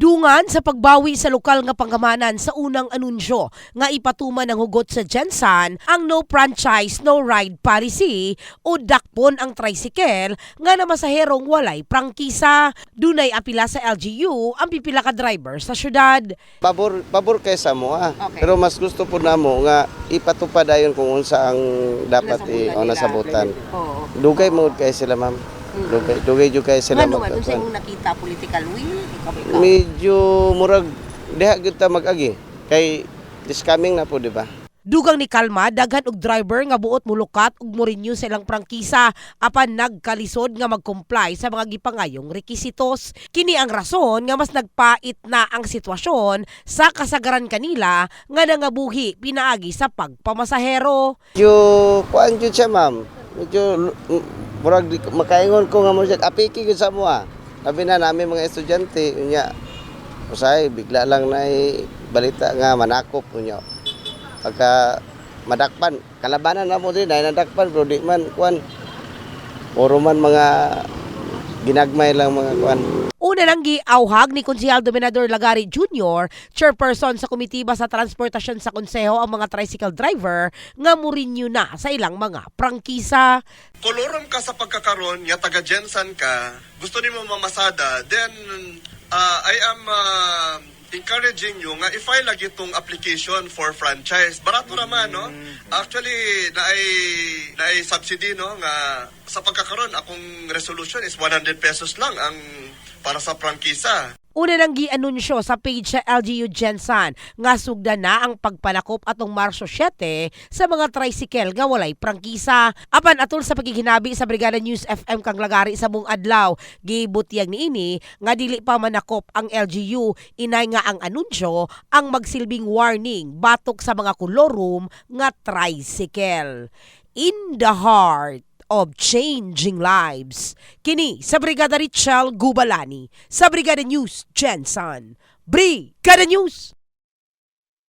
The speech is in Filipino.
Dungan sa pagbawi sa lokal nga panggamanan sa unang anunsyo nga ipatuman ng hugot sa Jensan ang no franchise no ride policy o dakpon ang tricycle nga namasaherong walay prangkisa. Dunay apila sa LGU ang pipila ka driver sa syudad. Pabor, pabor kay sa mo ah. Okay. Pero mas gusto po namo nga ipatupad ayon kung unsa ang dapat i Nasabutan o nila. nasabutan. Oo. Dugay mo kay sila ma'am. Dugay dugay jud kay sila sa imong nakita political will, ikaw ikaw. Medyo murag diha gyud ta mag-agi. Kay this coming na po di ba? Dugang ni Kalma, daghan og driver nga buot mulukat ug mo-renew sa ilang prangkisa apan nagkalisod nga mag-comply sa mga gipangayong rekisitos. Kini ang rason nga mas nagpait na ang sitwasyon sa kasagaran kanila nga nangabuhi pinaagi sa pagpamasahero. Medyo kuan jud siya ma'am. Medyo murag makaingon ko nga mo siya apiki sa mo ah. Sabi na namin mga estudyante unya usay bigla lang na balita nga manakop unya. Pagka madakpan, kalabanan na mo din ay nadakpan bro di man kuan. Puro man mga ginagmay lang mga kuan. Una nang giawhag ni Konsehal Dominador Lagari Jr., chairperson sa komitiba sa transportasyon sa konseho ang mga tricycle driver nga mo-renew na sa ilang mga prangkisa. kolorom ka sa pagkakaroon, ya taga Jensen ka, gusto ni mo mamasada, then uh, I am uh, encouraging you nga i-file lagi itong application for franchise. Barato naman, no? Actually, na ay, na ay subsidy, no? Nga sa pagkakaroon, akong resolution is 100 pesos lang ang para sa prangkisa. Una nang gianunsyo sa page sa LGU Gensan nga sugda na ang pagpanakop atong Marso 7 sa mga tricycle nga walay prangkisa. Apan atol sa pagiginabi sa Brigada News FM kang lagari sa mong adlaw, gibutyag niini nga dili pa manakop ang LGU inay nga ang anunsyo ang magsilbing warning batok sa mga kolorum nga tricycle. In the heart of changing lives. Kini sa Brigada Richel Gubalani, sa Brigada News Jensen. Brigada News!